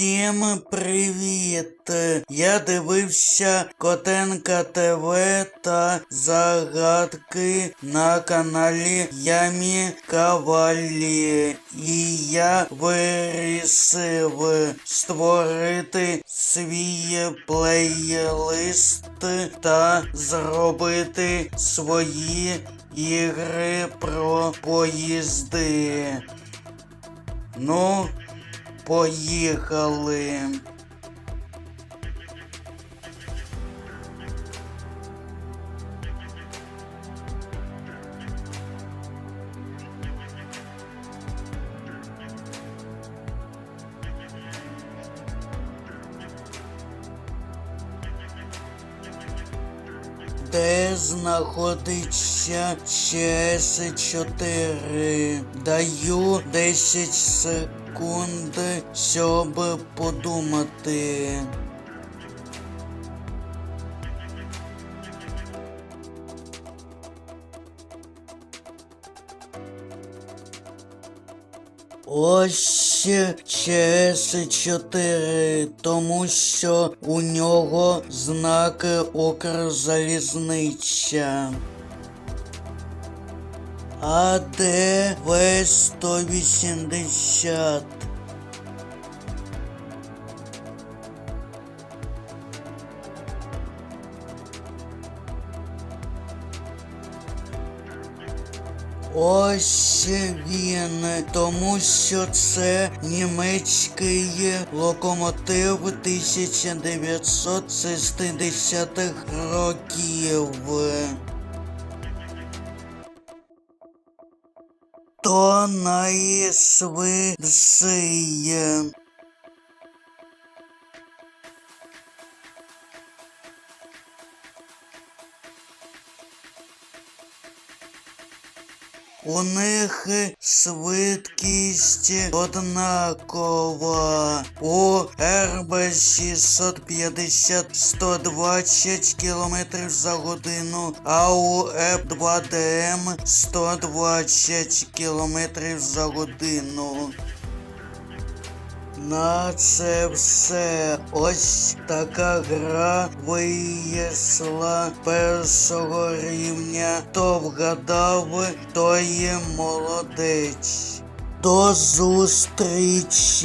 Всім привіт! Я дивився Котенка ТВ та загадки на каналі Ямі Кавалі. І я вирішив створити свій плейлист та зробити свої ігри про поїзди. Ну, поїхали. Де знаходиться ЧС4? Даю 10 секунд, щоб подумати. Ось ЧС4, тому що у нього знак Укрзалізниця. А де В-180? Ось він, тому що це німецький локомотив 1960-х років. То найшвидший. У них швидкість однакова. У РБ 650 120 км за годину, а у Р2ДМ 120 км за годину. На це все. Ось така гра вийшла першого рівня. Хто вгадав, то є молодець. До зустрічі!